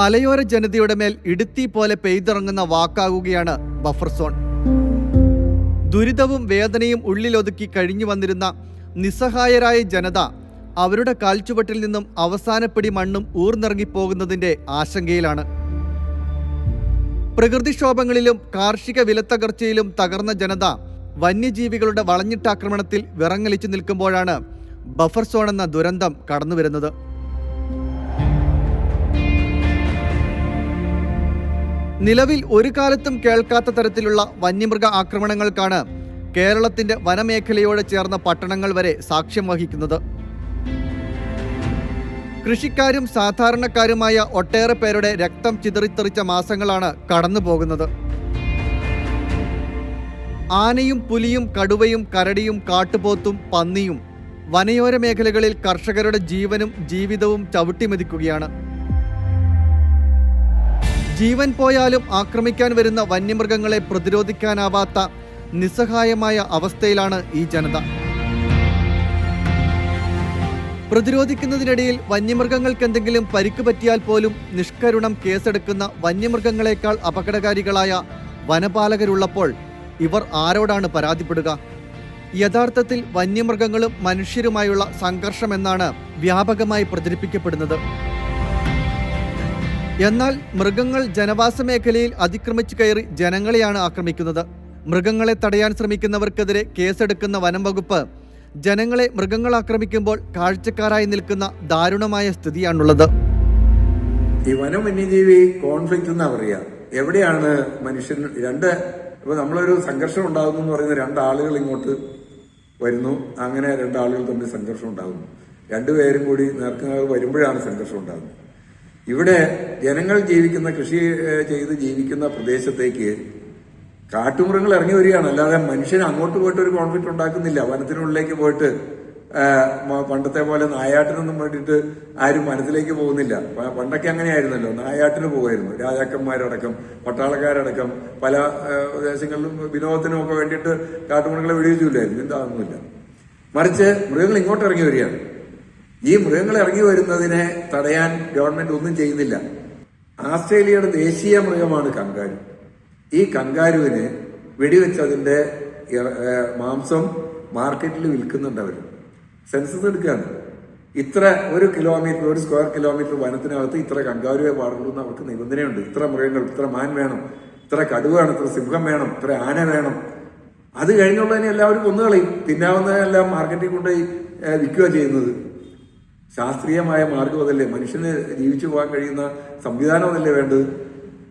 മലയോര ജനതയുടെ മേൽ ഇടുത്തി പോലെ പെയ്തിറങ്ങുന്ന വാക്കാകുകയാണ് ബഫർ സോൺ. ദുരിതവും വേദനയും ഉള്ളിലൊതുക്കി കഴിഞ്ഞു വന്നിരുന്ന നിസ്സഹായരായ ജനത അവരുടെ കാൽച്ചുവട്ടിൽ നിന്നും അവസാനപ്പിടി മണ്ണും ഊർന്നിറങ്ങിപ്പോകുന്നതിന്റെ ആശങ്കയിലാണ്. പ്രകൃതിക്ഷോഭങ്ങളിലും കാർഷിക വിലത്തകർച്ചയിലും തകർന്ന ജനത വന്യജീവികളുടെ വളഞ്ഞിട്ടാക്രമണത്തിൽ വിറങ്ങലിച്ചു നിൽക്കുമ്പോഴാണ് ബഫർ സോൺ എന്ന ദുരന്തം കടന്നുവരുന്നത്. നിലവിൽ ഒരു കാലത്തും കേൾക്കാത്ത തരത്തിലുള്ള വന്യമൃഗ ആക്രമണങ്ങൾക്കാണ് കേരളത്തിന്റെ വനമേഖലയോട് ചേർന്ന പട്ടണങ്ങൾ വരെ സാക്ഷ്യം വഹിക്കുന്നത്. കൃഷിക്കാരും സാധാരണക്കാരുമായ ഒട്ടേറെ പേരുടെ രക്തം ചിതറിത്തെറിച്ച മാസങ്ങളാണ് കടന്നു പോകുന്നത് ആനയും പുലിയും കടുവയും കരടിയും കാട്ടുപോത്തും പന്നിയും വനയോര മേഖലകളിൽ കർഷകരുടെ ജീവനും ജീവിതവും ചവിട്ടിമെതിക്കുകയാണ്. ജീവൻ പോയാലും ആക്രമിക്കാൻ വരുന്ന വന്യമൃഗങ്ങളെ പ്രതിരോധിക്കാനാവാത്ത നിസ്സഹായമായ അവസ്ഥയിലാണ് ഈ ജനത. പ്രതിരോധിക്കുന്നതിനിടയിൽ വന്യമൃഗങ്ങൾക്ക് എന്തെങ്കിലും പരിക്ക് പറ്റിയാൽ പോലും നിഷ്കരുണം കേസെടുക്കുന്ന വന്യമൃഗങ്ങളെക്കാൾ അപകടകാരികളായ വനപാലകരുള്ളപ്പോൾ ഇവർ ആരോടാണ് പരാതിപ്പെടുക? യഥാർത്ഥത്തിൽ വന്യമൃഗങ്ങളും മനുഷ്യരുമായുള്ള സംഘർഷമെന്നാണ് വ്യാപകമായി പ്രചരിപ്പിക്കപ്പെടുന്നത്. എന്നാൽ മൃഗങ്ങൾ ജനവാസ മേഖലയിൽ അതിക്രമിച്ചു കയറി ജനങ്ങളെയാണ് ആക്രമിക്കുന്നത്. മൃഗങ്ങളെ തടയാൻ ശ്രമിക്കുന്നവർക്കെതിരെ കേസെടുക്കുന്ന വനം വകുപ്പ് ജനങ്ങളെ മൃഗങ്ങൾ ആക്രമിക്കുമ്പോൾ കാഴ്ചക്കാരായി നിൽക്കുന്ന ദാരുണമായ സ്ഥിതിയാണുള്ളത്. ഈ വനം വന്യജീവി കോൺഫ്ലിക്റ്റ് എന്നാ പറയാ. എവിടെയാണ് മനുഷ്യൻ രണ്ട് ഇപ്പൊ നമ്മളൊരു സംഘർഷം ഉണ്ടാകുന്നു എന്ന് പറയുന്ന രണ്ടാളുകൾ ഇങ്ങോട്ട് വരുന്നു. അങ്ങനെ രണ്ടാളുകൾ തമ്മിൽ സംഘർഷം ഉണ്ടാകുന്നു. രണ്ടുപേരും കൂടി നേർക്കുനേർ വരുമ്പോഴാണ് സംഘർഷം ഉണ്ടാകുന്നത്. ഇവിടെ ജനങ്ങൾ ജീവിക്കുന്ന കൃഷി ചെയ്ത് ജീവിക്കുന്ന പ്രദേശത്തേക്ക് കാട്ടുമൃഗങ്ങൾ ഇറങ്ങി വരികയാണ്. അല്ലാതെ മനുഷ്യൻ അങ്ങോട്ട് പോയിട്ട് ഒരു കോൺഫ്ലിക്റ്റ് ഉണ്ടാക്കുന്നില്ല. വനത്തിനുള്ളിലേക്ക് പോയിട്ട് പണ്ടത്തെ പോലെ നായാട്ടിനൊന്നും വേണ്ടിയിട്ട് ആരും വനത്തിലേക്ക് പോകുന്നില്ല. പണ്ടൊക്കെ അങ്ങനെയായിരുന്നല്ലോ. നായാട്ടിന് പോകുമായിരുന്നു. രാജാക്കന്മാരടക്കം പട്ടാളക്കാരടക്കം പല ദേശങ്ങളിലും വിനോദത്തിനും ഒക്കെ വേണ്ടിയിട്ട് കാട്ടുമൃഗങ്ങളെ വെടിവെച്ചില്ലായിരുന്നു എന്താകുന്നില്ല മറിച്ച് മൃഗങ്ങൾ ഇങ്ങോട്ട് ഇറങ്ങി വരികയാണ്. ഈ മൃഗങ്ങൾ ഇറങ്ങി വരുന്നതിനെ തടയാൻ ഗവൺമെന്റ് ഒന്നും ചെയ്യുന്നില്ല. ആസ്ട്രേലിയയുടെ ദേശീയ മൃഗമാണ് കങ്കാരു. ഈ കങ്കാരുവിന് വെടിവെച്ചതിന്റെ മാംസം മാർക്കറ്റിൽ വിൽക്കുന്നുണ്ട് അവർ സെൻസസ് എടുക്കുകയാണ്. ഇത്ര ഒരു കിലോമീറ്റർ ഒരു സ്ക്വയർ കിലോമീറ്റർ വനത്തിനകത്ത് ഇത്ര കങ്കാരുവെ പാടുള്ളൂ എന്ന് അവർക്ക് നിബന്ധനയുണ്ട്. ഇത്ര മൃഗങ്ങൾ ഇത്ര മാൻ വേണം ഇത്ര കടുവ വേണം ഇത്ര സിംഹം വേണം ഇത്ര ആന വേണം. അത് കഴിഞ്ഞുള്ളതിനെ എല്ലാവരും കൊന്നുകളയും. തിന്നാവുന്നതെല്ലാം മാർക്കറ്റിൽ കൊണ്ടുപോയി വിൽക്കുക ചെയ്യുന്നത്. ശാസ്ത്രീയമായ മാർഗം അതല്ലേ മനുഷ്യന് ജീവിച്ചു പോകാൻ കഴിയുന്ന സംവിധാനം അതല്ലേ വേണ്ടത്?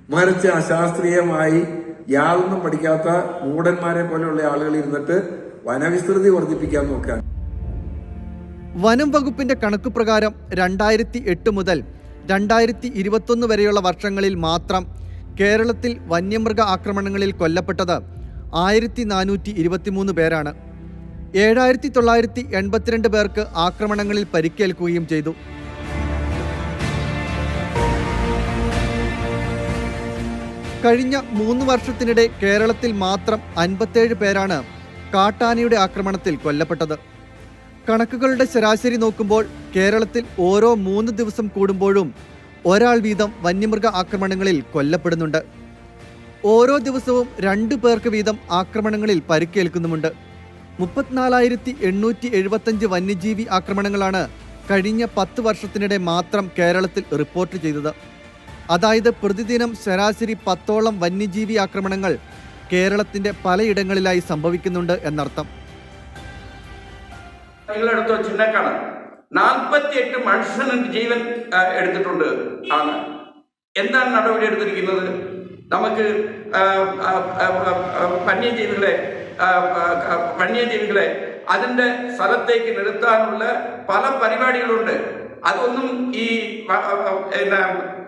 മറിച്ച് അശാസ്ത്രീയമായി യാതൊന്നും പഠിക്കാത്ത മൂടന്മാരെ പോലെയുള്ള ആളുകൾ ഇരുന്നിട്ട് വനവിസ്തൃതി വർദ്ധിപ്പിക്കാൻ നോക്കാൻ വനം വകുപ്പിന്റെ കണക്ക് പ്രകാരം രണ്ടായിരത്തി എട്ട് മുതൽ രണ്ടായിരത്തി ഇരുപത്തൊന്ന് വരെയുള്ള വർഷങ്ങളിൽ മാത്രം കേരളത്തിൽ വന്യമൃഗ ആക്രമണങ്ങളിൽ കൊല്ലപ്പെട്ടത് ആയിരത്തി നാനൂറ്റി ഇരുപത്തിമൂന്ന് പേരാണ്. ഏഴായിരത്തി തൊള്ളായിരത്തി എൺപത്തിരണ്ട് പേർക്ക് ആക്രമണങ്ങളിൽ പരിക്കേൽക്കുകയും ചെയ്തു. കഴിഞ്ഞ മൂന്ന് വർഷത്തിനിടെ കേരളത്തിൽ മാത്രം അൻപത്തേഴ് പേരാണ് കാട്ടാനയുടെ ആക്രമണത്തിൽ കൊല്ലപ്പെട്ടത്. കണക്കുകളുടെ ശരാശരി നോക്കുമ്പോൾ കേരളത്തിൽ ഓരോ മൂന്ന് ദിവസം കൂടുമ്പോഴും ഒരാൾ വീതം വന്യമൃഗ ആക്രമണങ്ങളിൽ കൊല്ലപ്പെടുന്നുണ്ട്. ഓരോ ദിവസവും രണ്ടു പേർക്ക് വീതം ആക്രമണങ്ങളിൽ പരിക്കേൽക്കുന്നുമുണ്ട്. മുപ്പത്തിനാലായിരത്തി എണ്ണൂറ്റി എഴുപത്തഞ്ച് വന്യജീവി ആക്രമണങ്ങളാണ് കഴിഞ്ഞ പത്ത് വർഷത്തിനിടെ മാത്രം കേരളത്തിൽ റിപ്പോർട്ട് ചെയ്തത്. അതായത് പ്രതിദിനം ശരാശരി പത്തോളം വന്യജീവി ആക്രമണങ്ങൾ കേരളത്തിന്റെ പലയിടങ്ങളിലായി സംഭവിക്കുന്നുണ്ട് എന്നർത്ഥം. നാൽപ്പത്തിയെട്ട് മനുഷ്യന് ജീവൻ എടുത്തിട്ടുണ്ട് ആണ്. എന്താണ് നടപടി എടുത്തിരിക്കുന്നത്? നമുക്ക് വന്യജീവികളെ വന്യജീവികളെ അതിന്റെ സ്ഥലത്തേക്ക് നിർത്താനുള്ള പല പരിപാടികളുണ്ട്. അതൊന്നും ഈ എന്നാ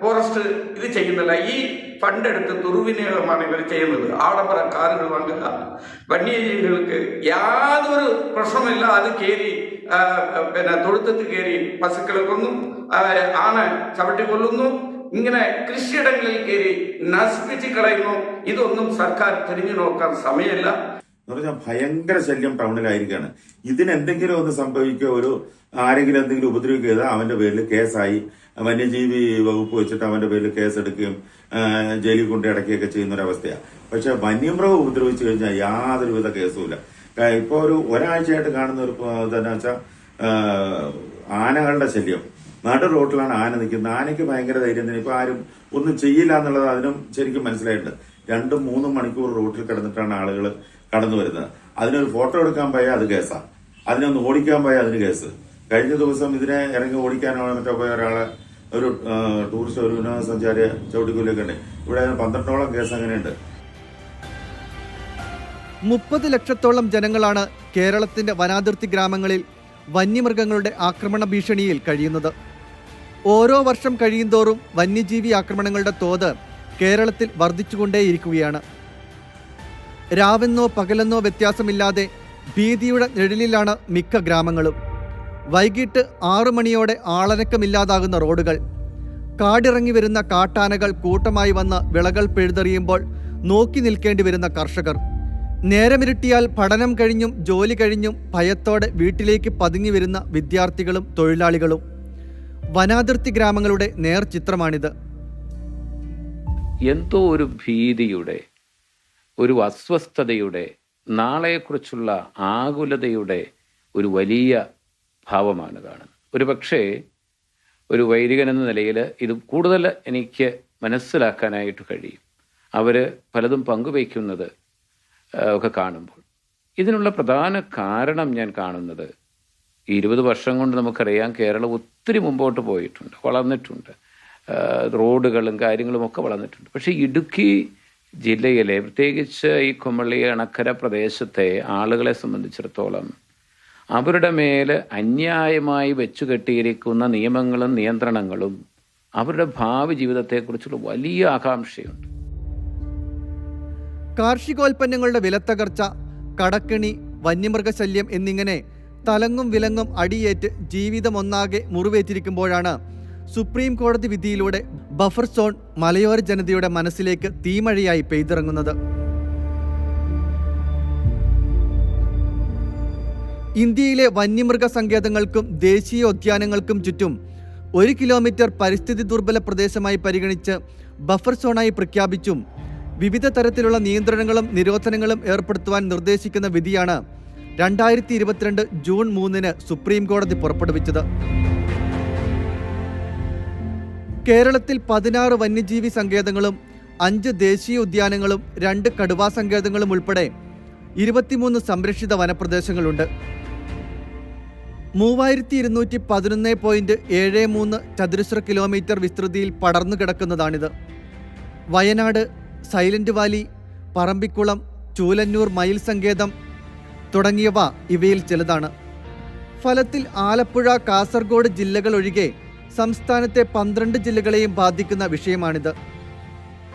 ഫോറസ്റ്റ് ഇത് ചെയ്യുന്നില്ല. ഈ ഫണ്ട് എടുത്ത് ദുർവിനിയോഗമാണ് ഇവർ ചെയ്യുന്നത്. ആഡംബര കാറുകൾ വാങ്ങുക വന്യജീവികൾക്ക് യാതൊരു പ്രശ്നമില്ല അത് കയറി പിന്നെ തൊഴുത്തത്ത് കയറി പശുക്കളെ കൊന്നും ആ, ആന ചവിട്ടി കൊല്ലുന്നു. ഇങ്ങനെ കൃഷിയിടങ്ങളിൽ കയറി നശിപ്പിച്ച് കളയുന്നു. ഇതൊന്നും സർക്കാർ തിരിഞ്ഞു നോക്കാൻ സമയമില്ല. എന്ന് പറഞ്ഞാൽ ഭയങ്കര ശല്യം ടൗണിലായിരിക്കാണ്. ഇതിന് എന്തെങ്കിലും ഒന്ന് സംഭവിക്കുകയോ ഒരു ആരെങ്കിലും എന്തെങ്കിലും ഉപദ്രവിക്കുക ചെയ്താൽ അവന്റെ പേരിൽ കേസായി. വന്യജീവി വകുപ്പ് വെച്ചിട്ട് അവന്റെ പേരിൽ കേസെടുക്കുകയും ജയിലിൽ കൊണ്ട് അടക്കുകയൊക്കെ ചെയ്യുന്ന ഒരു അവസ്ഥയാണ് പക്ഷെ വന്യമൃഗം ഉപദ്രവിച്ചു കഴിഞ്ഞാൽ യാതൊരുവിധ കേസുമില്ല. ഇപ്പൊ ഒരു ഒരാഴ്ചയായിട്ട് കാണുന്ന ഒരു എന്താ വെച്ചാൽ ആനകളുടെ ശല്യം. നാട്ടു റോട്ടിലാണ് ആന നിൽക്കുന്നത്. ആനയ്ക്ക് ഭയങ്കര ധൈര്യം തന്നെ. ഇപ്പൊ ആരും ഒന്നും ചെയ്യില്ല എന്നുള്ളത് അതിനും ശരിക്കും മനസ്സിലായിട്ടുണ്ട്. രണ്ടും മൂന്നും മണിക്കൂർ റോട്ടിൽ കിടന്നിട്ടാണ് ആളുകൾ കടന്നു വരുന്നത്. അതിനൊരു ഫോട്ടോ എടുക്കാൻ പോയാൽ അത് കേസാണ് അതിനൊന്ന് ഓടിക്കാൻ പോയാൽ അതിന് കേസ്. കഴിഞ്ഞ ദിവസം ഇതിനെ ഇറങ്ങി ഓടിക്കാനോ മറ്റോ പോയ ഒരാളെ ഒരു ടൂറിസ്റ്റ് ഒരു വിനോദസഞ്ചാരി ചവിട്ടിക്കൂലൊക്കെ ഉണ്ട്. ഇവിടെ പന്ത്രണ്ടോളം കേസ് അങ്ങനെയുണ്ട്. മുപ്പത് ലക്ഷത്തോളം ജനങ്ങളാണ് കേരളത്തിന്റെ വനാതിർത്തി ഗ്രാമങ്ങളിൽ വന്യമൃഗങ്ങളുടെ ആക്രമണ ഭീഷണിയിൽ കഴിയുന്നത്. ഓരോ വർഷം കഴിയുന്തോറും വന്യജീവി ആക്രമണങ്ങളുടെ തോത് കേരളത്തിൽ വർദ്ധിച്ചുകൊണ്ടേയിരിക്കുകയാണ്. രാവെന്നോ പകലെന്നോ വ്യത്യാസമില്ലാതെ ഭീതിയുടെ നിഴലിലാണ് മിക്ക ഗ്രാമങ്ങളും. വൈകിട്ട് ആറു മണിയോടെ ആളനക്കമില്ലാതാകുന്ന റോഡുകൾ. കാടിറങ്ങി വരുന്ന കാട്ടാനകൾ കൂട്ടമായി വന്ന് വിളകൾ പിഴുതെറിയുമ്പോൾ നോക്കി നിൽക്കേണ്ടി വരുന്ന കർഷകർ. നേരമിരുട്ടിയാൽ പഠനം കഴിഞ്ഞും ജോലി കഴിഞ്ഞും ഭയത്തോടെ വീട്ടിലേക്ക് പതുങ്ങി വരുന്ന വിദ്യാർത്ഥികളും തൊഴിലാളികളും. വനാതിർത്തി ഗ്രാമങ്ങളുടെ നേർചിത്രമാണിത്. എന്തോ ഒരു ഭീതിയുടെ ഒരു അസ്വസ്ഥതയുടെ നാളെക്കുറിച്ചുള്ള ആകുലതയുടെ ഒരു വലിയ ഭാവമാണ് കാണുന്നത്. ഒരു പക്ഷേ ഒരു വൈദികൻ എന്ന നിലയിൽ ഇത് കൂടുതൽ എനിക്ക് മനസ്സിലാക്കാനായിട്ട് കഴിയും. അവർ പലതും പങ്കുവയ്ക്കുന്നത് ഒക്കെ കാണുമ്പോൾ. ഇതിനുള്ള പ്രധാന കാരണം ഞാൻ കാണുന്നത് ഇരുപത് വർഷം കൊണ്ട് നമുക്കറിയാം കേരളം ഒത്തിരി മുമ്പോട്ട് പോയിട്ടുണ്ട് വളർന്നിട്ടുണ്ട്. റോഡുകളും കാര്യങ്ങളും ഒക്കെ വളർന്നിട്ടുണ്ട്. പക്ഷേ ഇടുക്കി ജില്ലയിലെ പ്രത്യേകിച്ച് ഈ കുമളി അണക്കര പ്രദേശത്തെ ആളുകളെ സംബന്ധിച്ചിടത്തോളം അവരുടെ മേൽ അന്യായമായി വെച്ചു കെട്ടിയിരിക്കുന്ന നിയമങ്ങളും നിയന്ത്രണങ്ങളും അവരുടെ ഭാവി ജീവിതത്തെക്കുറിച്ചുള്ള വലിയ ആകാംക്ഷയുണ്ട്. കാർഷികോൽപ്പന്നങ്ങളുടെ വിലത്തകർച്ച കടക്കിണി വന്യമൃഗശല്യം എന്നിങ്ങനെ തലങ്ങും വിലങ്ങും അടിയേറ്റ് ജീവിതമൊന്നാകെ മുറിവേറ്റിരിക്കുമ്പോഴാണ് സുപ്രീം കോടതി വിധിയിലൂടെ ബഫർ സോൺ മലയോര ജനതയുടെ മനസ്സിലേക്ക് തീമഴയായി പെയ്തിറങ്ങുന്നത്. ഇന്ത്യയിലെ വന്യമൃഗ സങ്കേതങ്ങൾക്കും ദേശീയോദ്യാനങ്ങൾക്കും ചുറ്റും ഒരു കിലോമീറ്റർ പരിസ്ഥിതി ദുർബല പ്രദേശമായി പരിഗണിച്ച് ബഫർ സോണായി പ്രഖ്യാപിച്ചും വിവിധ തരത്തിലുള്ള നിയന്ത്രണങ്ങളും നിരോധനങ്ങളും ഏർപ്പെടുത്തുവാൻ നിർദ്ദേശിക്കുന്ന വിധിയാണ് രണ്ടായിരത്തി ഇരുപത്തിരണ്ട് ജൂൺ മൂന്നിന് സുപ്രീം കോടതി പുറപ്പെടുവിച്ചത്. കേരളത്തിൽ പതിനാറ് വന്യജീവി സങ്കേതങ്ങളും അഞ്ച് ദേശീയ ഉദ്യാനങ്ങളും രണ്ട് കടുവാ സങ്കേതങ്ങളും ഉൾപ്പെടെ ഇരുപത്തിമൂന്ന് സംരക്ഷിത വനപ്രദേശങ്ങളുണ്ട്. മൂവായിരത്തി ഇരുന്നൂറ്റി പതിനൊന്ന് പോയിന്റ് ഏഴ് മൂന്ന് ചതുരശ്ര കിലോമീറ്റർ വിസ്തൃതിയിൽ പടർന്നു കിടക്കുന്നതാണിത്. വയനാട് സൈലന്റ് വാലി പറമ്പിക്കുളം ചൂലന്നൂർ മയിൽ സങ്കേതം തുടങ്ങിയവ ഇവയിൽ ചിലതാണ്. ഫലത്തിൽ ആലപ്പുഴ കാസർഗോഡ് ജില്ലകൾ ഒഴികെ സംസ്ഥാനത്തെ പന്ത്രണ്ട് ജില്ലകളെയും ബാധിക്കുന്ന വിഷയമാണിത്.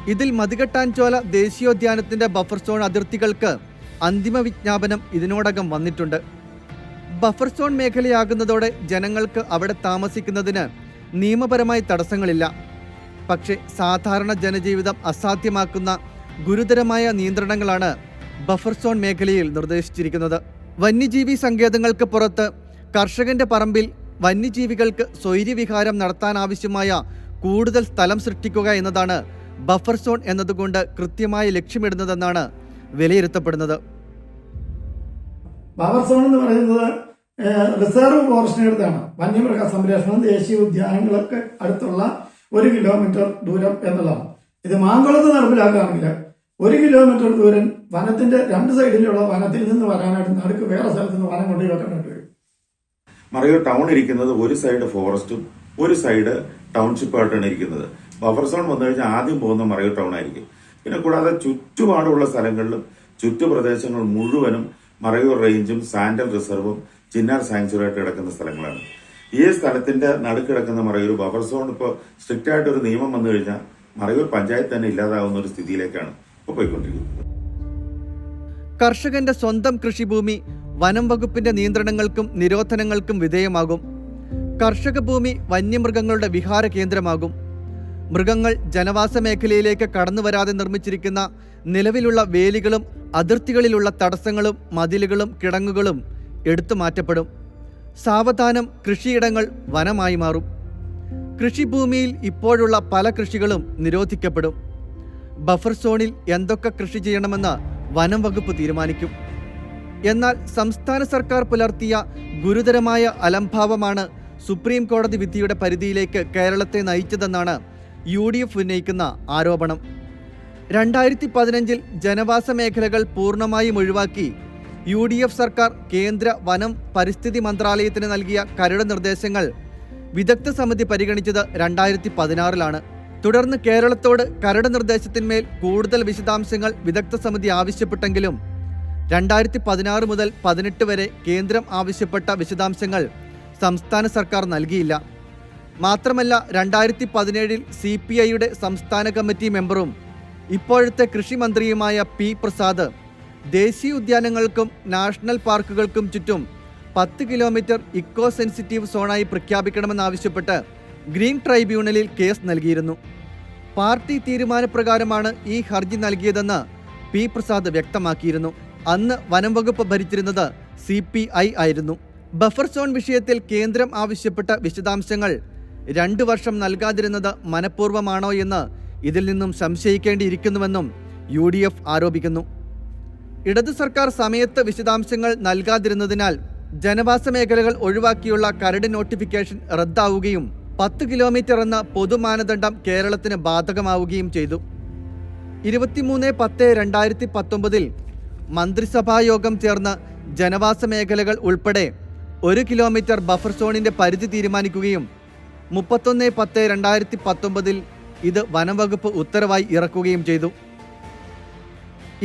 ഇതിൽ മതികെട്ടാൻചോല ദേശീയോദ്യാനത്തിന്റെ ബഫർ സോൺ അതിർത്തികൾക്ക് അന്തിമ വിജ്ഞാപനം ഇതിനോടകം വന്നിട്ടുണ്ട്. ബഫർ സോൺ മേഖലയാകുന്നതോടെ ജനങ്ങൾക്ക് അവിടെ താമസിക്കുന്നതിന് നിയമപരമായി തടസ്സങ്ങളില്ല. പക്ഷേ സാധാരണ ജനജീവിതം അസാധ്യമാക്കുന്ന ഗുരുതരമായ നിയന്ത്രണങ്ങളാണ് ബഫർ സോൺ മേഖലയിൽ നിർദ്ദേശിച്ചിരിക്കുന്നത്. വന്യജീവി സങ്കേതങ്ങൾക്ക് പുറത്ത് കർഷകന്റെ പറമ്പിൽ വന്യജീവികൾക്ക് സ്വൈര്യവിഹാരം നടത്താനാവശ്യമായ കൂടുതൽ സ്ഥലം സൃഷ്ടിക്കുക എന്നതാണ് ബഫർ സോൺ എന്നതുകൊണ്ട് കൃത്യമായി ലക്ഷ്യമിടുന്നതെന്നാണ് വിലയിരുത്തപ്പെടുന്നത്. ബഫർ സോൺ എന്ന് പറയുന്നത് റിസർവ് ഫോറസ്റ്റിനടുത്താണ് വന്യമൃഗ സംരക്ഷണം ദേശീയ ഉദ്യാനങ്ങൾക്ക് അടുത്തുള്ള ഒരു കിലോമീറ്റർ ദൂരം എന്നുള്ളതാണ്. ഇത് മാങ്കുളത്ത് നടപ്പിലാക്കുകയാണെങ്കിൽ ഒരു കിലോമീറ്റർ ദൂരം വനത്തിന്റെ രണ്ട് സൈഡിലുള്ള വനത്തിൽ നിന്ന് വരാനായിട്ട് നടുക്ക് വേറെ സ്ഥലത്ത് നിന്ന് വനം കൊണ്ടുപോയി മറയൂർ ടൗൺ ഇരിക്കുന്നത് ഒരു സൈഡ് ഫോറസ്റ്റും ഒരു സൈഡ് ടൗൺഷിപ്പായിട്ടാണ് ഇരിക്കുന്നത്. ബഫർ സോൺ വന്നു കഴിഞ്ഞാൽ ആദ്യം പോകുന്ന മറയൂർ ടൗൺ ആയിരിക്കും. പിന്നെ കൂടാതെ ചുറ്റുപാടുള്ള സ്ഥലങ്ങളിലും ചുറ്റുപ്രദേശങ്ങൾ മുഴുവനും മറയൂർ റേഞ്ചും സാൻഡൽ റിസർവും ചിന്നാർ സാങ്ച്വറിയായിട്ട് കിടക്കുന്ന സ്ഥലങ്ങളാണ്. ഈ സ്ഥലത്തിന്റെ നടുക്കിടക്കുന്ന മറയൂർ ബഫർ സോൺ ഇപ്പോൾ സ്ട്രിക്റ്റ് ആയിട്ട് ഒരു നിയമം വന്നു കഴിഞ്ഞാൽ മറയൂർ പഞ്ചായത്ത് തന്നെ ഇല്ലാതാവുന്ന ഒരു സ്ഥിതിയിലേക്കാണ് ഇപ്പോൾ പോയിക്കൊണ്ടിരിക്കുന്നത്. കർഷകന്റെ സ്വന്തം കൃഷിഭൂമി വനം വകുപ്പിന്റെ നിയന്ത്രണങ്ങൾക്കും നിരോധനങ്ങൾക്കും വിധേയമാകും. കർഷക ഭൂമി വന്യമൃഗങ്ങളുടെ വിഹാര കേന്ദ്രമാകും. മൃഗങ്ങൾ ജനവാസ മേഖലയിലേക്ക് കടന്നു വരാതെ നിർമ്മിച്ചിരിക്കുന്ന നിലവിലുള്ള വേലികളും അതിർത്തികളിലുള്ള തടസ്സങ്ങളും മതിലുകളും കിടങ്ങുകളും എടുത്തു മാറ്റപ്പെടും. സാവധാനം കൃഷിയിടങ്ങൾ വനമായി മാറും. കൃഷിഭൂമിയിൽ ഇപ്പോഴുള്ള പല കൃഷികളും നിരോധിക്കപ്പെടും. ബഫർ സോണിൽ എന്തൊക്കെ കൃഷി ചെയ്യണമെന്ന് വനം വകുപ്പ് തീരുമാനിക്കും. എന്നാൽ സംസ്ഥാന സർക്കാർ പുലർത്തിയ ഗുരുതരമായ അലംഭാവമാണ് സുപ്രീം കോടതി വിധിയുടെ പരിധിയിലേക്ക് കേരളത്തെ നയിച്ചതെന്നാണ് യു ഡി എഫ് ഉന്നയിക്കുന്ന ആരോപണം. രണ്ടായിരത്തി പതിനഞ്ചിൽ ജനവാസ മേഖലകൾ പൂർണമായും ഒഴിവാക്കി യു ഡി എഫ് സർക്കാർ കേന്ദ്ര വനം പരിസ്ഥിതി മന്ത്രാലയത്തിന് നൽകിയ കരട് നിർദ്ദേശങ്ങൾ വിദഗ്ധ സമിതി പരിഗണിച്ചത് രണ്ടായിരത്തി പതിനാറിലാണ് തുടർന്ന് കേരളത്തോട് കരട് നിർദ്ദേശത്തിന്മേൽ കൂടുതൽ വിശദാംശങ്ങൾ വിദഗ്ധ സമിതി ആവശ്യപ്പെട്ടെങ്കിലും രണ്ടായിരത്തി പതിനാറ് മുതൽ പതിനെട്ട് വരെ കേന്ദ്രം ആവശ്യപ്പെട്ട വിശദാംശങ്ങൾ സംസ്ഥാന സർക്കാർ നൽകിയില്ല. മാത്രമല്ല രണ്ടായിരത്തി പതിനേഴിൽ സി പി ഐയുടെ സംസ്ഥാന കമ്മിറ്റി മെമ്പറും ഇപ്പോഴത്തെ കൃഷി മന്ത്രിയുമായ പി പ്രസാദ് ദേശീയ ഉദ്യാനങ്ങൾക്കും നാഷണൽ പാർക്കുകൾക്കും ചുറ്റും പത്ത് കിലോമീറ്റർ ഇക്കോ സെൻസിറ്റീവ് സോണായി പ്രഖ്യാപിക്കണമെന്നാവശ്യപ്പെട്ട് ഗ്രീൻ ട്രൈബ്യൂണലിൽ കേസ് നൽകിയിരുന്നു. പാർട്ടി തീരുമാനപ്രകാരമാണ് ഈ ഹർജി നൽകിയതെന്ന് പി പ്രസാദ് വ്യക്തമാക്കിയിരുന്നു. അന്ന് വനം വകുപ്പ് ഭരിച്ചിരുന്നത് സി പി ഐ ആയിരുന്നു. ബഫർ സോൺ വിഷയത്തിൽ കേന്ദ്രം ആവശ്യപ്പെട്ട വിശദാംശങ്ങൾ രണ്ടു വർഷം നൽകാതിരുന്നത് മനഃപൂർവമാണോ എന്ന് ഇതിൽ നിന്നും സംശയിക്കേണ്ടിയിരിക്കുന്നുവെന്നും യു ഡി എഫ് ആരോപിക്കുന്നു. ഇടതു സർക്കാർ സമയത്ത് വിശദാംശങ്ങൾ നൽകാതിരുന്നതിനാൽ ജനവാസ മേഖലകൾ ഒഴിവാക്കിയുള്ള കരട് നോട്ടിഫിക്കേഷൻ റദ്ദാവുകയും പത്ത് കിലോമീറ്റർ എന്ന പൊതുമാനദണ്ഡം കേരളത്തിന് ബാധകമാവുകയും ചെയ്തു. ഇരുപത്തിമൂന്ന് പത്ത് രണ്ടായിരത്തി പത്തൊമ്പതിൽ മന്ത്രിസഭാ യോഗം ചേർന്ന് ജനവാസ മേഖലകൾ ഉൾപ്പെടെ ഒരു കിലോമീറ്റർ ബഫർ സോണിന്റെ പരിധി തീരുമാനിക്കുകയും മുപ്പത്തൊന്ന് പത്ത് രണ്ടായിരത്തി പത്തൊമ്പതിൽ ഇത് വനംവകുപ്പ് ഉത്തരവായി ഇറക്കുകയും ചെയ്തു.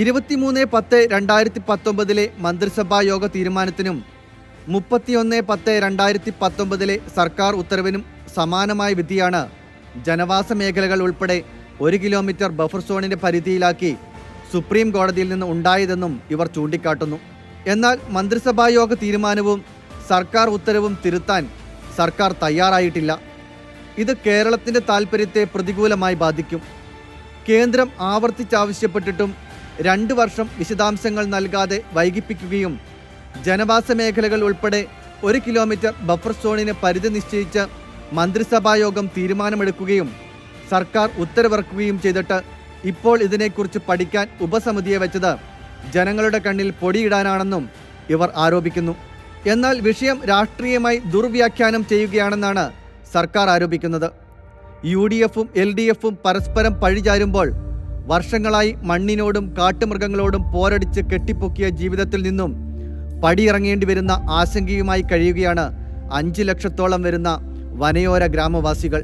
ഇരുപത്തിമൂന്ന് പത്ത് രണ്ടായിരത്തി പത്തൊമ്പതിലെ മന്ത്രിസഭാ യോഗ തീരുമാനത്തിനും മുപ്പത്തിയൊന്ന് പത്ത് രണ്ടായിരത്തി പത്തൊമ്പതിലെ സർക്കാർ ഉത്തരവിനും സമാനമായ വിധിയാണ് ജനവാസ മേഖലകൾ ഉൾപ്പെടെ ഒരു കിലോമീറ്റർ ബഫർ സോണിന്റെ പരിധിയിലാക്കി സുപ്രീം കോടതിയിൽ നിന്ന് ഉണ്ടായതെന്നും ഇവർ ചൂണ്ടിക്കാട്ടുന്നു. എന്നാൽ മന്ത്രിസഭായോഗ തീരുമാനവും സർക്കാർ ഉത്തരവും തിരുത്താൻ സർക്കാർ തയ്യാറായിട്ടില്ല. ഇത് കേരളത്തിന്റെ താൽപ്പര്യത്തെ പ്രതികൂലമായി ബാധിക്കും. കേന്ദ്രം ആവർത്തിച്ചാവശ്യപ്പെട്ടിട്ടും രണ്ട് വർഷം വിശദാംശങ്ങൾ നൽകാതെ വൈകിപ്പിക്കുകയും ജനവാസ മേഖലകൾ ഉൾപ്പെടെ ഒരു കിലോമീറ്റർ ബഫർ സോണിന് പരിധി നിശ്ചയിച്ച് മന്ത്രിസഭായോഗം തീരുമാനമെടുക്കുകയും സർക്കാർ ഉത്തരവിറക്കുകയും ചെയ്തിട്ട് ഇപ്പോൾ ഇതിനെക്കുറിച്ച് പഠിക്കാൻ ഉപസമിതിയെ വെച്ചത് ജനങ്ങളുടെ കണ്ണിൽ പൊടിയിടാനാണെന്നും ഇവർ ആരോപിക്കുന്നു. എന്നാൽ വിഷയം രാഷ്ട്രീയമായി ദുർവ്യാഖ്യാനം ചെയ്യുകയാണെന്നാണ് സർക്കാർ ആരോപിക്കുന്നത്. യു ഡി എഫും എൽ ഡി എഫും പരസ്പരം പഴിചാരുമ്പോൾ വർഷങ്ങളായി മണ്ണിനോടും കാട്ടുമൃഗങ്ങളോടും പോരടിച്ച് കെട്ടിപ്പൊക്കിയ ജീവിതത്തിൽ നിന്നും പടിയിറങ്ങേണ്ടി വരുന്ന ആശങ്കയുമായി കഴിയുകയാണ് അഞ്ച് ലക്ഷത്തോളം വരുന്ന വനയോര ഗ്രാമവാസികൾ.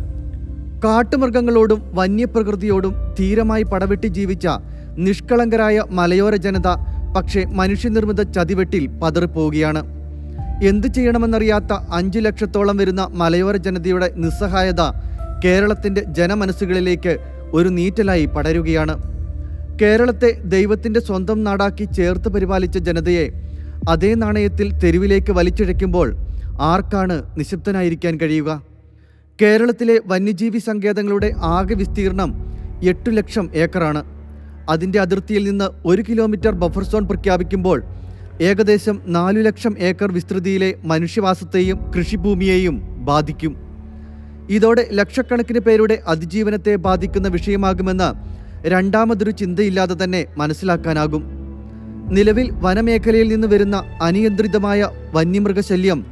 കാട്ടുമൃഗങ്ങളോടും വന്യപ്രകൃതിയോടും ധീരമായി പടവെട്ടി ജീവിച്ച നിഷ്കളങ്കരായ മലയോര ജനത പക്ഷേ മനുഷ്യനിർമ്മിത ചതിവെട്ടിൽ പതറിപ്പോവുകയാണ്. എന്തു ചെയ്യണമെന്നറിയാത്ത അഞ്ചു ലക്ഷത്തോളം വരുന്ന മലയോര ജനതയുടെ നിസ്സഹായത കേരളത്തിന്റെ ജനമനസ്സുകളിലേക്ക് ഒരു നീറ്റലായി പടരുകയാണ്. കേരളത്തെ ദൈവത്തിന്റെ സ്വന്തം നാടാക്കി ചേർത്ത് പരിപാലിച്ച ജനതയെ അതേ നാണയത്തിൽ തെരുവിലേക്ക് വലിച്ചിഴയ്ക്കുമ്പോൾ ആർക്കാണ് നിശബ്ദനായിരിക്കാൻ കഴിയുക? കേരളത്തിലെ വന്യജീവി സങ്കേതങ്ങളുടെ ആകെ വിസ്തീർണം എട്ടു ലക്ഷം ഏക്കറാണ്. അതിന്റെ അതിർത്തിയിൽ നിന്ന് ഒരു കിലോമീറ്റർ ബഫർ സോൺ പ്രഖ്യാപിക്കുമ്പോൾ ഏകദേശം നാലു ലക്ഷം ഏക്കർ വിസ്തൃതിയിലെ മനുഷ്യവാസത്തെയും കൃഷിഭൂമിയെയും ബാധിക്കും. ഇതോടെ ലക്ഷക്കണക്കിന് പേരുടെ അതിജീവനത്തെ ബാധിക്കുന്ന വിഷയമാകുമെന്ന് രണ്ടാമതൊരു ചിന്തയില്ലാതെ തന്നെ മനസ്സിലാക്കാനാകും. നിലവിൽ വനമേഖലയിൽ നിന്ന് വരുന്ന അനിയന്ത്രിതമായ വന്യമൃഗശല്യം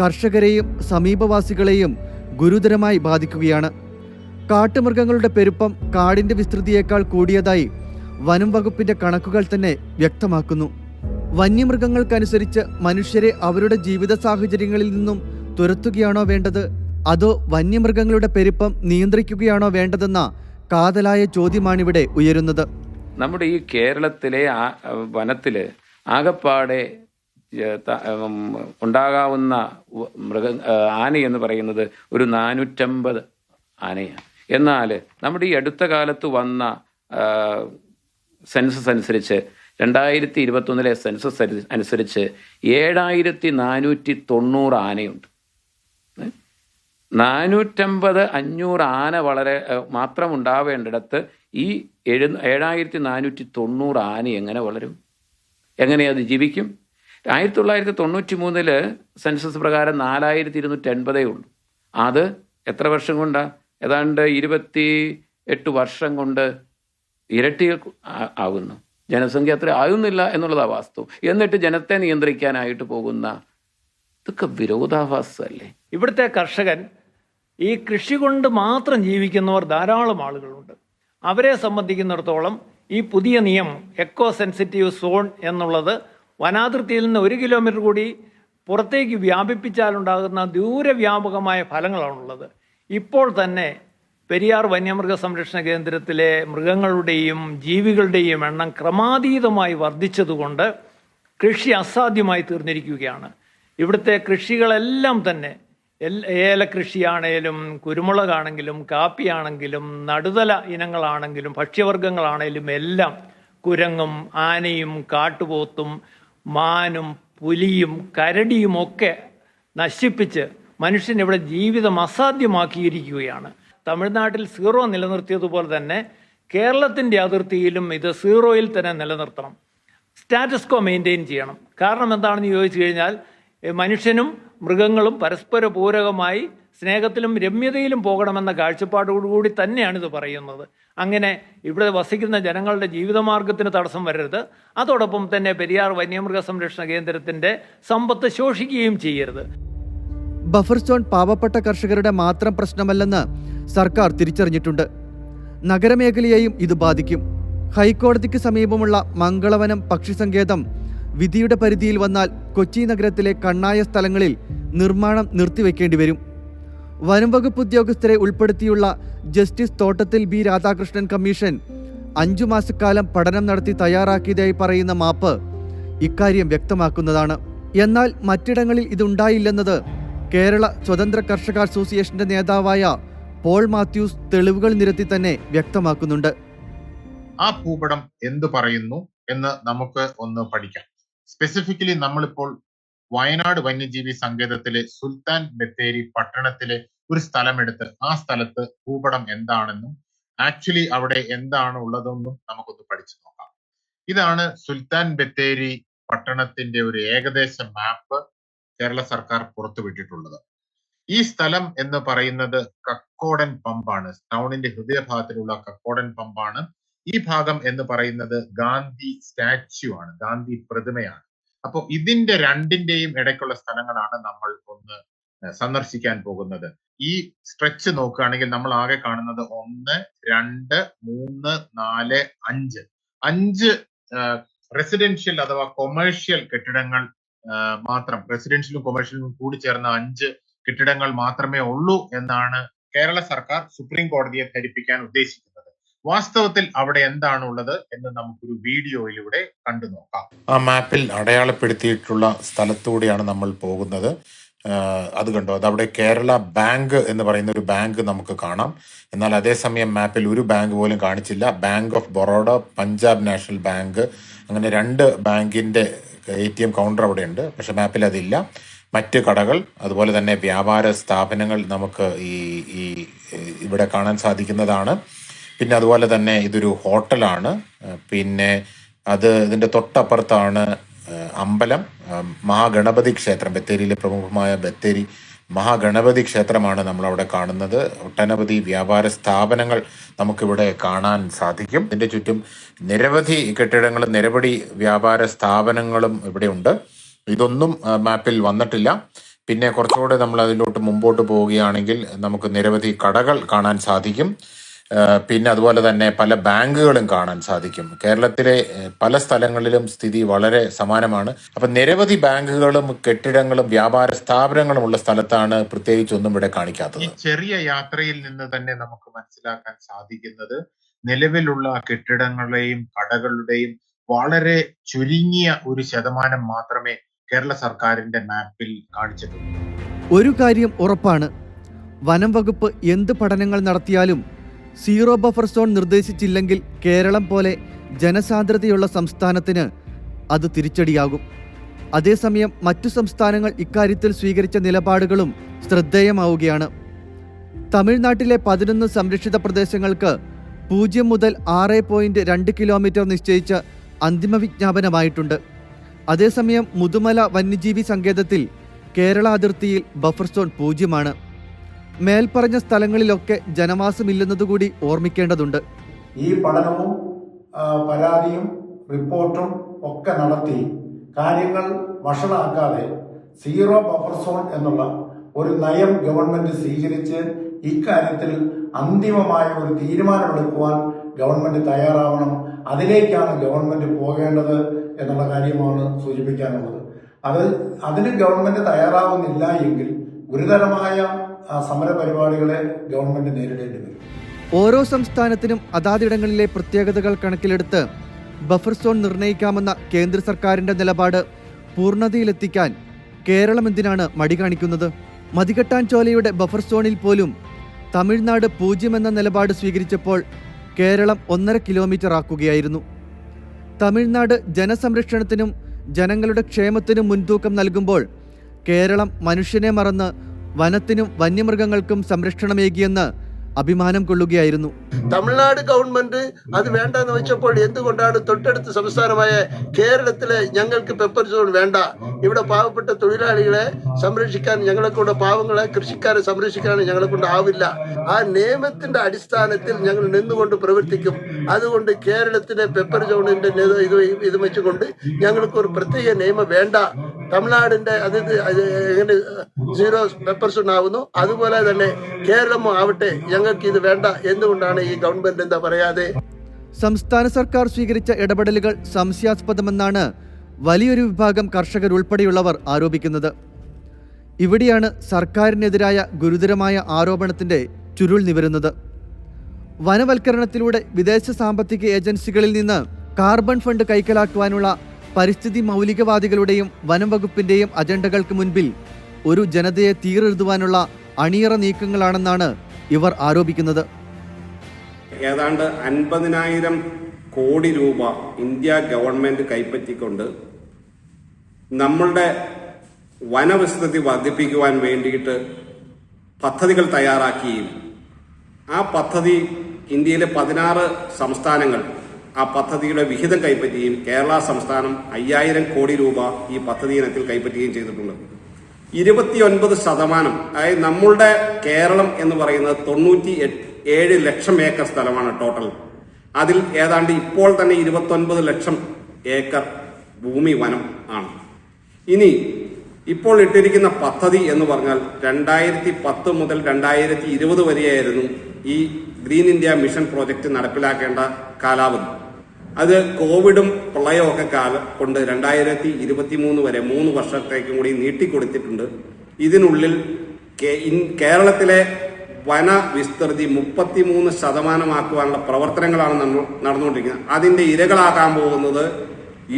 കർഷകരെയും സമീപവാസികളെയും ഗുരുതരമായി ബാധിക്കുകയാണ്. കാട്ടുമൃഗങ്ങളുടെ പെരുപ്പം കാടിന്റെ വിസ്തൃതിയേക്കാൾ കൂടിയതായി വനം വകുപ്പിന്റെ കണക്കുകൾ തന്നെ വ്യക്തമാക്കുന്നു. വന്യമൃഗങ്ങൾക്കനുസരിച്ച് മനുഷ്യരെ അവരുടെ ജീവിത സാഹചര്യങ്ങളിൽ നിന്നും തുരത്തുകയാണോ വേണ്ടത്? അതോ വന്യമൃഗങ്ങളുടെ പെരുപ്പം നിയന്ത്രിക്കുകയാണോ വേണ്ടതെന്ന കാതലായ ചോദ്യമാണിവിടെ ഉയരുന്നത്. നമ്മുടെ ഈ കേരളത്തിലെ വനത്തിൽ ആകപ്പാടെ ഉണ്ടാകാവുന്ന മൃഗ ആന എന്ന് പറയുന്നത് ഒരു നാനൂറ്റമ്പത് ആനയാണ്. എന്നാൽ നമ്മുടെ ഈ അടുത്ത കാലത്ത് വന്ന സെൻസസ് അനുസരിച്ച് രണ്ടായിരത്തി ഇരുപത്തൊന്നിലെ സെൻസസ് അനുസരിച്ച് ഏഴായിരത്തി നാനൂറ്റി തൊണ്ണൂറ് ആനയുണ്ട് നാനൂറ്റമ്പത് അഞ്ഞൂറ് ആന വളരെ മാത്രം ഉണ്ടാവേണ്ടിടത്ത് ഈ എഴു ഏഴായിരത്തി നാനൂറ്റി തൊണ്ണൂറ് ആന എങ്ങനെ വളരും? എങ്ങനെ അത് ജീവിക്കും? ആയിരത്തി തൊള്ളായിരത്തി തൊണ്ണൂറ്റി മൂന്നിൽ സെൻസസ് പ്രകാരം നാലായിരത്തി ഇരുന്നൂറ്റി എൺപതേ ഉള്ളൂ. അത് എത്ര വർഷം കൊണ്ടാണ് ഏതാണ്ട് ഇരുപത്തി എട്ട് വർഷം കൊണ്ട് ഇരട്ടി ആകുന്നു. ജനസംഖ്യ അത്ര ആകുന്നില്ല എന്നുള്ളതാണ് വാസ്തു. എന്നിട്ട് ജനത്തെ നിയന്ത്രിക്കാനായിട്ട് പോകുന്ന ഇതൊക്കെ വിരോധാഭാസമല്ലേ ഇവിടുത്തെ കർഷകൻ ഈ കൃഷി കൊണ്ട് മാത്രം ജീവിക്കുന്നവർ ധാരാളം ആളുകളുണ്ട്. അവരെ സംബന്ധിക്കുന്നിടത്തോളം ഈ പുതിയ നിയമം എക്കോ സെൻസിറ്റീവ് സോൺ എന്നുള്ളത് വനാതിർത്തിയിൽ നിന്ന് ഒരു കിലോമീറ്റർ കൂടി പുറത്തേക്ക് വ്യാപിപ്പിച്ചാലുണ്ടാകുന്ന ദൂരവ്യാപകമായ ഫലങ്ങളാണുള്ളത്. ഇപ്പോൾ തന്നെ പെരിയാർ വന്യമൃഗ സംരക്ഷണ കേന്ദ്രത്തിലെ മൃഗങ്ങളുടെയും ജീവികളുടെയും എണ്ണം ക്രമാതീതമായി വർദ്ധിച്ചതുകൊണ്ട് കൃഷി അസാധ്യമായി തീർന്നിരിക്കുകയാണ്. ഇവിടുത്തെ കൃഷികളെല്ലാം തന്നെ ഏലകൃഷിയാണേലും കുരുമുളകാണെങ്കിലും കാപ്പിയാണെങ്കിലും നടുതല ഇനങ്ങളാണെങ്കിലും ഭക്ഷ്യവർഗങ്ങളാണേലും എല്ലാം കുരങ്ങും ആനയും കാട്ടുപോത്തും മാനും പുലിയും കരടിയും ഒക്കെ നശിപ്പിച്ച് മനുഷ്യൻ ഇവിടെ ജീവിതം അസാധ്യമാക്കിയിരിക്കുകയാണ്. തമിഴ്നാട്ടിൽ സീറോ നിലനിർത്തിയതുപോലെ തന്നെ കേരളത്തിന്റെ അതിർത്തിയിലും ഇത് സീറോയിൽ തന്നെ നിലനിർത്തണം. സ്റ്റാറ്റസ്കോ മെയിന്റെയിൻ ചെയ്യണം. കാരണം എന്താണെന്ന് ചോദിച്ചു കഴിഞ്ഞാൽ മനുഷ്യനും മൃഗങ്ങളും പരസ്പര പൂരകമായി സ്നേഹത്തിലും രമ്യതയിലും പോകണമെന്ന കാഴ്ചപ്പാടോടുകൂടി തന്നെയാണ് ഇത് പറയുന്നത്. അങ്ങനെ ഇവിടെ വസിക്കുന്ന ജനങ്ങളുടെ ജീവിതമാർഗത്തിന് തടസ്സം വരരുത്. അതോടൊപ്പം തന്നെ പെരിയാർ വന്യമൃഗ സംരക്ഷണ കേന്ദ്രത്തിന്റെ സമ്പത്ത് ശോഷിക്കുകയും ചെയ്യരുത്. ബഫർ സോൺ പാവപ്പെട്ട കർഷകരുടെ മാത്രം പ്രശ്നമല്ലെന്ന് സർക്കാർ തിരിച്ചറിഞ്ഞിട്ടുണ്ട്. നഗരമേഖലയെയും ഇത് ബാധിക്കും. ഹൈക്കോടതിക്ക് സമീപമുള്ള മംഗളവനം പക്ഷി പക്ഷിസങ്കേതം വിധിയുടെ പരിധിയിൽ വന്നാൽ കൊച്ചി നഗരത്തിലെ കണ്ണായ സ്ഥലങ്ങളിൽ നിർമ്മാണം നിർത്തിവെക്കേണ്ടി വരും. വനം വകുപ്പ് ഉദ്യോഗസ്ഥരെ ഉൾപ്പെടുത്തിയുള്ള justice Thottathil B Radhakrishnan commission അഞ്ചു മാസക്കാലം പഠനം നടത്തി തയ്യാറാക്കിയതായി പറയുന്ന മാപ്പ് ഇക്കാര്യം വ്യക്തമാക്കുന്നതാണ്. എന്നാൽ മറ്റിടങ്ങളിൽ ഇതുണ്ടായില്ലെന്നത് കേരള സ്വതന്ത്ര കർഷക അസോസിയേഷന്റെ നേതാവായ പോൾ മാത്യൂസ് തെളിവുകൾ നിരത്തി തന്നെ വ്യക്തമാക്കുന്നുണ്ട്. ആ ഭൂപടം എന്ത് പറയുന്നു എന്ന് നമുക്ക് ഒന്ന് പഠിക്കാം. സ്പെസിഫിക്കലി നമ്മളിപ്പോൾ വയനാട് വന്യജീവി സങ്കേതത്തിലെ സുൽത്താൻ ബത്തേരി പട്ടണത്തിലെ ഒരു സ്ഥലമെടുത്ത് ആ സ്ഥലത്ത് ഭൂപടം എന്താണെന്നും ആക്ച്വലി അവിടെ എന്താണ് ഉള്ളതെന്നും നമുക്കൊന്ന് പഠിച്ചു നോക്കാം. ഇതാണ് സുൽത്താൻ ബത്തേരി പട്ടണത്തിന്റെ ഒരു ഏകദേശ മാപ്പ് കേരള സർക്കാർ പുറത്തുവിട്ടിട്ടുള്ളത് ഈ സ്ഥലം എന്ന് പറയുന്നത് കക്കോടൻ പമ്പാണ്. ടൗണിന്റെ ഹൃദയഭാഗത്തിലുള്ള കക്കോടൻ പമ്പാണ്. ഈ ഭാഗം എന്ന് പറയുന്നത് ഗാന്ധി സ്റ്റാച്യു ആണ്. ഗാന്ധി പ്രതിമയാണ്. അപ്പോൾ ഇതിന്റെ രണ്ടിന്റെയും ഇടയ്ക്കുള്ള സ്ഥലങ്ങളാണ് നമ്മൾ ഒന്ന് സന്ദർശിക്കാൻ പോകുന്നത്. ഈ സ്ട്രെച്ച് നോക്കുകയാണെങ്കിൽ നമ്മൾ ആകെ കാണുന്നത് ഒന്ന് രണ്ട് മൂന്ന് നാല് അഞ്ച്. അഞ്ച് റെസിഡൻഷ്യൽ അഥവാ കൊമേഴ്ഷ്യൽ കെട്ടിടങ്ങൾ മാത്രം. റെസിഡൻഷ്യലും കൊമേഴ്ഷ്യലും കൂടി ചേർന്ന അഞ്ച് കെട്ടിടങ്ങൾ മാത്രമേ ഉള്ളൂ എന്നാണ് കേരള സർക്കാർ സുപ്രീം കോടതിയെ ധരിപ്പിക്കാൻ ഉദ്ദേശിക്കുന്നത്. വാസ്തവത്തിൽ അവിടെ എന്താണ് ഉള്ളത് എന്ന് നമുക്കൊരു വീഡിയോയിലൂടെ കണ്ടു നോക്കാം ആ മാപ്പിൽ അടയാളപ്പെടുത്തിയിട്ടുള്ള സ്ഥലത്തൂടെയാണ് നമ്മൾ പോകുന്നത്. അത് കണ്ടോ? അതവിടെ കേരള ബാങ്ക് എന്ന് പറയുന്ന ഒരു ബാങ്ക് നമുക്ക് കാണാം. എന്നാൽ അതേസമയം മാപ്പിൽ ഒരു ബാങ്ക് പോലും കാണിച്ചില്ല. Bank of Baroda Punjab national bank അങ്ങനെ രണ്ട് ബാങ്കിന്റെ എ ടി എം കൗണ്ടർ അവിടെ ഉണ്ട് പക്ഷെ മാപ്പിൽ അതില്ല. മറ്റ് കടകൾ അതുപോലെ തന്നെ വ്യാപാര സ്ഥാപനങ്ങൾ നമുക്ക് ഈ ഈ ഇവിടെ കാണാൻ സാധിക്കുന്നതാണ്. പിന്നെ അതുപോലെ തന്നെ ഇതൊരു ഹോട്ടലാണ്. പിന്നെ അത് ഇതിന്റെ തൊട്ടപ്പുറത്താണ് അമ്പലം മഹാഗണപതി ക്ഷേത്രം ബത്തേരിയിലെ പ്രമുഖമായ ബത്തേരി മഹാഗണപതി ക്ഷേത്രമാണ് നമ്മളവിടെ കാണുന്നത്. ഒട്ടനവധി വ്യാപാര സ്ഥാപനങ്ങൾ നമുക്കിവിടെ കാണാൻ സാധിക്കും. ഇതിന്റെ ചുറ്റും നിരവധി കെട്ടിടങ്ങളും നിരവധി വ്യാപാര സ്ഥാപനങ്ങളും ഇവിടെ ഉണ്ട്. ഇതൊന്നും മാപ്പിൽ വന്നിട്ടില്ല. പിന്നെ കുറച്ചുകൂടെ നമ്മൾ അതിലോട്ട് മുമ്പോട്ട് പോവുകയാണെങ്കിൽ നമുക്ക് നിരവധി കടകൾ കാണാൻ സാധിക്കും. പിന്നെ അതുപോലെ തന്നെ പല ബാങ്കുകളും കാണാൻ സാധിക്കും. കേരളത്തിലെ പല സ്ഥലങ്ങളിലും സ്ഥിതി വളരെ സമാനമാണ്. അപ്പൊ നിരവധി ബാങ്കുകളും കെട്ടിടങ്ങളും വ്യാപാര സ്ഥാപനങ്ങളും ഉള്ള സ്ഥലത്താണ് പ്രത്യേകിച്ച് ഒന്നും ഇവിടെ കാണിക്കാത്തത്. ഈ ചെറിയ യാത്രയിൽ നിന്ന് തന്നെ നമുക്ക് മനസ്സിലാക്കാൻ സാധിക്കുന്നത് നിലവിലുള്ള കെട്ടിടങ്ങളുടെയും കടകളുടെയും വളരെ ചുരുങ്ങിയ ഒരു ശതമാനം മാത്രമേ കേരള സർക്കാരിന്റെ മാപ്പിൽ കാണിച്ചിട്ടുള്ളൂ. ഒരു കാര്യം ഉറപ്പാണ്. വനം വകുപ്പ് എന്ത് പഠനങ്ങൾ നടത്തിയാലും സീറോ ബഫർ സോൺ നിർദ്ദേശിച്ചില്ലെങ്കിൽ കേരളം പോലെ ജനസാന്ദ്രതയുള്ള സംസ്ഥാനത്തിന് അത് തിരിച്ചടിയാകും. അതേസമയം മറ്റു സംസ്ഥാനങ്ങൾ ഇക്കാര്യത്തിൽ സ്വീകരിച്ച നിലപാടുകളും ശ്രദ്ധേയമാവുകയാണ്. തമിഴ്നാട്ടിലെ പതിനൊന്ന് സംരക്ഷിത പ്രദേശങ്ങൾക്ക് പൂജ്യം മുതൽ ആറ് പോയിന്റ് രണ്ട് കിലോമീറ്റർ നിശ്ചയിച്ച് അന്തിമ വിജ്ഞാപനമായിട്ടുണ്ട്. അതേസമയം മുതുമല വന്യജീവി സങ്കേതത്തിൽ കേരള അതിർത്തിയിൽ ബഫർ സോൺ പൂജ്യമാണ്. മേൽപ്പറഞ്ഞ സ്ഥലങ്ങളിലൊക്കെ ജനവാസമില്ലെന്നതുകൂടി ഓർമ്മിക്കേണ്ടതുണ്ട്. ഈ പഠനവും പരാതിയും റിപ്പോർട്ടും ഒക്കെ നടത്തി കാര്യങ്ങൾ വഷളാക്കാതെ സീറോ ബഫർ സോൺ എന്നുള്ള ഒരു നയം ഗവൺമെന്റ് സ്വീകരിച്ച് ഇക്കാര്യത്തിൽ അന്തിമമായ ഒരു തീരുമാനമെടുക്കുവാൻ ഗവൺമെന്റ് തയ്യാറാവണം. അതിലേക്കാണ് ഗവൺമെന്റ് പോകേണ്ടത് എന്നുള്ള കാര്യമാണ് സൂചിപ്പിക്കാനുള്ളത്. അത് അതിന് ഗവൺമെന്റ് തയ്യാറാവുന്നില്ല എങ്കിൽ ഗുരുതരമായ ആ, സമരപരിപാടികളെ ഗവൺമെന്റ് നേരിടേണ്ടി വരും. ഓരോ സംസ്ഥാനത്തിനും അതാതിടങ്ങളിലെ പ്രത്യേകതകൾ കണക്കിലെടുത്ത് ബഫർ സോൺ നിർണയിക്കാമെന്ന കേന്ദ്ര സർക്കാരിന്റെ നിലപാട് പൂർണതയിലെത്തിക്കാൻ കേരളം എന്തിനാണ് മടി കാണിക്കുന്നത്? മതികെട്ടാൻ ചോലയുടെ ബഫർ സോണിൽ പോലും തമിഴ്നാട് പൂജ്യം എന്ന നിലപാട് സ്വീകരിച്ചപ്പോൾ കേരളം ഒന്നര കിലോമീറ്റർ ആക്കുകയായിരുന്നു. തമിഴ്നാട് ജനസംരക്ഷണത്തിനും ജനങ്ങളുടെ ക്ഷേമത്തിനും മുൻതൂക്കം നൽകുമ്പോൾ കേരളം മനുഷ്യനെ മറന്ന് വനത്തിനും വന്യമൃഗങ്ങൾക്കും സംരക്ഷണമേകിയെന്ന് അഭിമാനം കൊള്ളുകയായിരുന്നു. തമിഴ്നാട് ഗവൺമെന്റ് അത് വേണ്ടെന്ന് വെച്ചപ്പോൾ എന്തുകൊണ്ടാണ് തൊട്ടടുത്ത സംസ്ഥാനമായ കേരളത്തിലെ ഞങ്ങൾക്ക് പെപ്പർ സോൺ വേണ്ട? ഇവിടെ പാവപ്പെട്ട തൊഴിലാളികളെ സംരക്ഷിക്കാൻ ഞങ്ങളെ കൊണ്ട് പാവങ്ങളെ കൃഷിക്കാരെ സംരക്ഷിക്കാൻ ഞങ്ങളെ കൊണ്ട് ആവില്ല. ആ നിയമത്തിന്റെ അടിസ്ഥാനത്തിൽ ഞങ്ങൾ നിന്നുകൊണ്ട് പ്രവർത്തിക്കും. അതുകൊണ്ട് കേരളത്തിലെ പെപ്പർ സോണിന്റെ ഇത് ഇത് വെച്ചുകൊണ്ട് ഞങ്ങൾക്ക് ഒരു പ്രത്യേക നിയമം വേണ്ട. തമിഴ്നാടിന്റെ അത് എങ്ങനെ സീറോ പെപ്പർ സോൺ ആവുന്നു. അതുപോലെ തന്നെ കേരളമോ ആവട്ടെ ഞങ്ങൾക്ക് ഇത് വേണ്ട എന്തുകൊണ്ടാണ് ഈ ഗവൺമെന്റ് എന്താ പറയാതെ? സംസ്ഥാന സർക്കാർ സ്വീകരിച്ച ഇടപെടലുകൾ സംശയാസ്പദമെന്നാണ് വലിയൊരു വിഭാഗം കർഷകർ ഉൾപ്പെടെയുള്ളവർ ആരോപിക്കുന്നത്. ഇവിടെയാണ് സർക്കാരിനെതിരായ ഗുരുതരമായ ആരോപണത്തിന്റെ ചുരുൾ നിവരുന്നത്. വനവൽക്കരണത്തിലൂടെ വിദേശ സാമ്പത്തിക ഏജൻസികളിൽ നിന്ന് കാർബൺ ഫണ്ട് കൈക്കലാക്കുവാനുള്ള പരിസ്ഥിതി മൗലികവാദികളുടെയും വനം വകുപ്പിന്റെയും അജണ്ടകൾക്ക് മുൻപിൽ ഒരു ജനതയെ തീരെഴുതുവാനുള്ള അണിയറ നീക്കങ്ങളാണെന്നാണ് ഇവർ ആരോപിക്കുന്നത്? ഏതാണ്ട് അൻപതിനായിരം കോടി രൂപ ഇന്ത്യ ഗവൺമെന്റ് കൈപ്പറ്റിക്കൊണ്ട് നമ്മളുടെ വനവിസ്തൃതി വർദ്ധിപ്പിക്കുവാൻ വേണ്ടിയിട്ട് പദ്ധതികൾ തയ്യാറാക്കുകയും ആ പദ്ധതി ഇന്ത്യയിലെ പതിനാറ് സംസ്ഥാനങ്ങൾ ആ പദ്ധതിയുടെ വിഹിതം കൈപ്പറ്റുകയും കേരള സംസ്ഥാനം അയ്യായിരം കോടി രൂപ ഈ പദ്ധതി ഇനത്തിൽ കൈപ്പറ്റുകയും ചെയ്തിട്ടുണ്ട്. ഇരുപത്തിയൊൻപത് ശതമാനം അതായത് നമ്മളുടെ കേരളം എന്ന് പറയുന്നത് തൊണ്ണൂറ്റി ഏഴ് ലക്ഷം ഏക്കർ സ്ഥലമാണ് ടോട്ടൽ അതിൽ ഏതാണ്ട് ഇപ്പോൾ തന്നെ ഇരുപത്തൊൻപത് ലക്ഷം ഏക്കർ ഭൂമി വനം ആണ്. ഇനി ഇപ്പോൾ ഇട്ടിരിക്കുന്ന പദ്ധതി എന്ന് പറഞ്ഞാൽ രണ്ടായിരത്തി പത്ത് മുതൽ രണ്ടായിരത്തി ഇരുപത് വരെയായിരുന്നു ഈ ഗ്രീൻ ഇന്ത്യ മിഷൻ പ്രോജക്റ്റ് നടപ്പിലാക്കേണ്ട കാലാവധി. അത് കോവിഡും പ്രളയവും ഒക്കെ കാലം കൊണ്ട് രണ്ടായിരത്തി ഇരുപത്തി മൂന്ന് വരെ മൂന്ന് വർഷത്തേക്കും കൂടി നീട്ടിക്കൊടുത്തിട്ടുണ്ട്. ഇതിനുള്ളിൽ കേരളത്തിലെ വന വിസ്തൃതി മുപ്പത്തിമൂന്ന് ശതമാനമാക്കുവാനുള്ള പ്രവർത്തനങ്ങളാണ് നടന്നുകൊണ്ടിരിക്കുന്നത്. അതിന്റെ ഇരകളാക്കാൻ പോകുന്നത്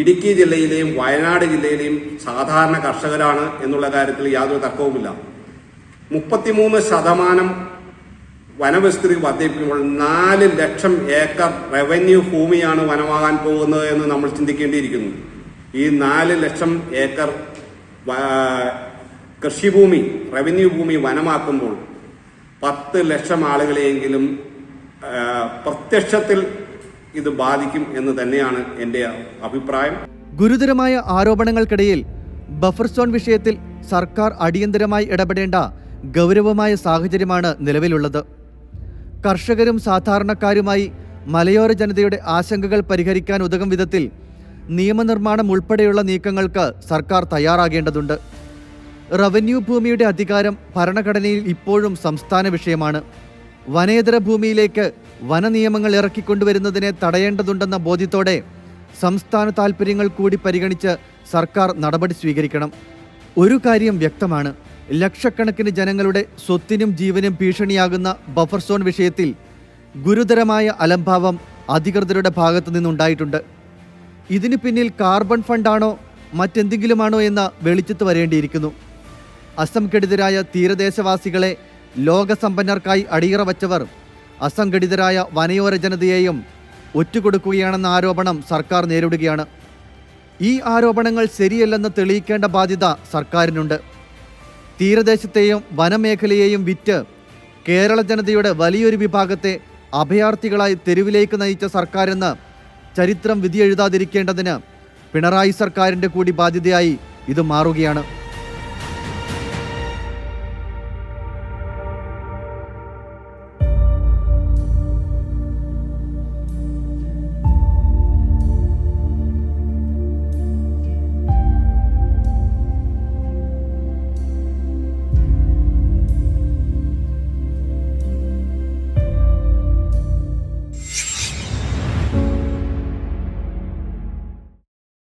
ഇടുക്കി ജില്ലയിലെയും വയനാട് ജില്ലയിലെയും സാധാരണ കർഷകരാണ് എന്നുള്ള കാര്യത്തിൽ യാതൊരു തർക്കവുമില്ല. മുപ്പത്തിമൂന്ന് ശതമാനം വനവിസ്തൃതി വർദ്ധിപ്പിക്കുമ്പോൾ നാല് ലക്ഷം ഏക്കർ റവന്യൂ ഭൂമിയാണ് വനമാകാൻ പോകുന്നത് എന്ന് നമ്മൾ ചിന്തിക്കേണ്ടിയിരിക്കുന്നു. ഈ നാല് ലക്ഷം ഏക്കർ കൃഷിഭൂമി റവന്യൂ ഭൂമി വനമാക്കുമ്പോൾ പത്ത് ലക്ഷം ആളുകളെയെങ്കിലും പ്രത്യക്ഷത്തിൽ ഇത് ബാധിക്കും എന്ന് തന്നെയാണ് എന്റെ അഭിപ്രായം. ഗുരുതരമായ ആരോപണങ്ങൾക്കിടയിൽ ബഫർ സോൺ വിഷയത്തിൽ സർക്കാർ അടിയന്തരമായി ഇടപെടേണ്ട ഗൗരവമായ സാഹചര്യമാണ് നിലവിലുള്ളത്. കർഷകരും സാധാരണക്കാരുമായി മലയോര ജനതയുടെ ആശങ്കകൾ പരിഹരിക്കാൻ ഉതകും വിധത്തിൽ നിയമനിർമ്മാണം ഉൾപ്പെടെയുള്ള നീക്കങ്ങൾക്ക് സർക്കാർ തയ്യാറാകേണ്ടതുണ്ട്. റവന്യൂ ഭൂമിയുടെ അധികാരം ഭരണഘടനയിൽ ഇപ്പോഴും സംസ്ഥാന വിഷയമാണ്. വനേതര ഭൂമിയിലേക്ക് വനനിയമങ്ങൾ ഇറക്കിക്കൊണ്ടുവരുന്നതിനെ തടയേണ്ടതുണ്ടെന്ന ബോധ്യത്തോടെ സംസ്ഥാന താൽപ്പര്യങ്ങൾ കൂടി പരിഗണിച്ച് സർക്കാർ നടപടി സ്വീകരിക്കണം. ഒരു കാര്യം വ്യക്തമാണ്. ലക്ഷക്കണക്കിന് ജനങ്ങളുടെ സ്വത്തിനും ജീവനും ഭീഷണിയാകുന്ന ബഫർ സോൺ വിഷയത്തിൽ ഗുരുതരമായ അലംഭാവം അധികൃതരുടെ ഭാഗത്തു നിന്നുണ്ടായിട്ടുണ്ട്. ഇതിനു പിന്നിൽ കാർബൺ ഫണ്ടാണോ മറ്റെന്തെങ്കിലുമാണോ എന്ന വെളിച്ചത്ത് വരേണ്ടിയിരിക്കുന്നു. അസംഘടിതരായ തീരദേശവാസികളെ ലോകസമ്പന്നർക്കായി അടിയറ വച്ചവർ അസംഘടിതരായ വനയോര ജനതയെയും ഒറ്റുകൊടുക്കുകയാണെന്ന ആരോപണം സർക്കാർ നേരിടുകയാണ്. ഈ ആരോപണങ്ങൾ ശരിയല്ലെന്ന് തെളിയിക്കേണ്ട ബാധ്യത സർക്കാരിനുണ്ട്. തീരദേശത്തെയും വനമേഖലയെയും വിറ്റ് കേരള ജനതയുടെ വലിയൊരു വിഭാഗത്തെ അഭയാർത്ഥികളായി തെരുവിലേക്ക് നയിച്ച സർക്കാരെന്ന് ചരിത്രം വിധിയെഴുതാതിരിക്കേണ്ടതിന് പിണറായി സർക്കാരിന്റെ കൂടി ബാധ്യതയായി ഇത് മാറുകയാണ്.